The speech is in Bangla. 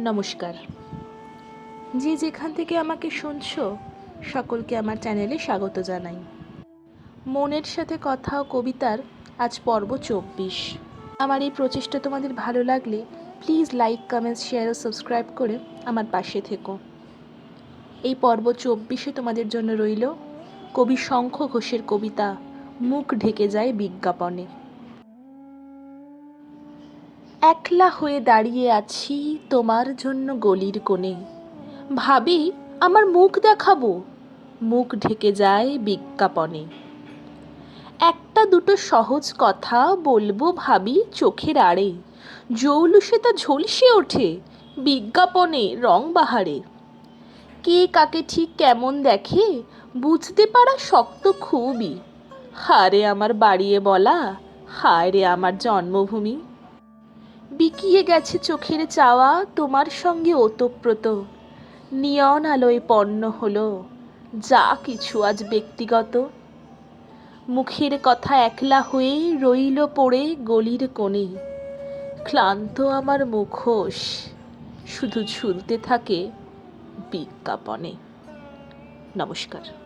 নমস্কার। যে যেখান থেকে আমাকে শুনছো, সকলকে আমার চ্যানেলে স্বাগত জানাই। মনের সাথে কথা ও কবিতার আজ পর্ব চব্বিশ। আমার এই প্রচেষ্টা তোমাদের ভালো লাগলে প্লিজ লাইক কমেন্টস শেয়ার ও সাবস্ক্রাইব করে আমার পাশে থেকো। এই পর্ব চব্বিশে তোমাদের জন্য রইল কবি শঙ্খ ঘোষের কবিতা, মুখ ঢেকে যায় বিজ্ঞাপনে। একলা হয়ে দাঁড়িয়ে আছি তোমার জন্য গলির কোণে। ভাবি, আমার মুখ দেখাবো। মুখ ঢেকে যায় বিজ্ঞাপনে। একটা দুটো সহজ কথা বলব ভাবি চোখের আড়ে। জৌলুসে তা ঝলসে ওঠে বিজ্ঞাপনে রং বাহারে। কে কাকে ঠিক কেমন দেখে বুঝতে পারা শক্ত খুবই। হারে আমার বাড়িয়ে বলা, হায় রে আমার জন্মভূমি। বিকিয়ে গেছে চোখের চাওয়া তোমার সঙ্গে ওতপ্রোত। নিয়ন আলোয় পণ্য হলো, যা কিছু আজ ব্যক্তিগত। মুখের কথা একলা হয়ে রইল পড়ে গলির কোণে। ক্লান্ত আমার মুখোশ, শুধু ঝুলতে থাকে বিজ্ঞাপনে। নমস্কার।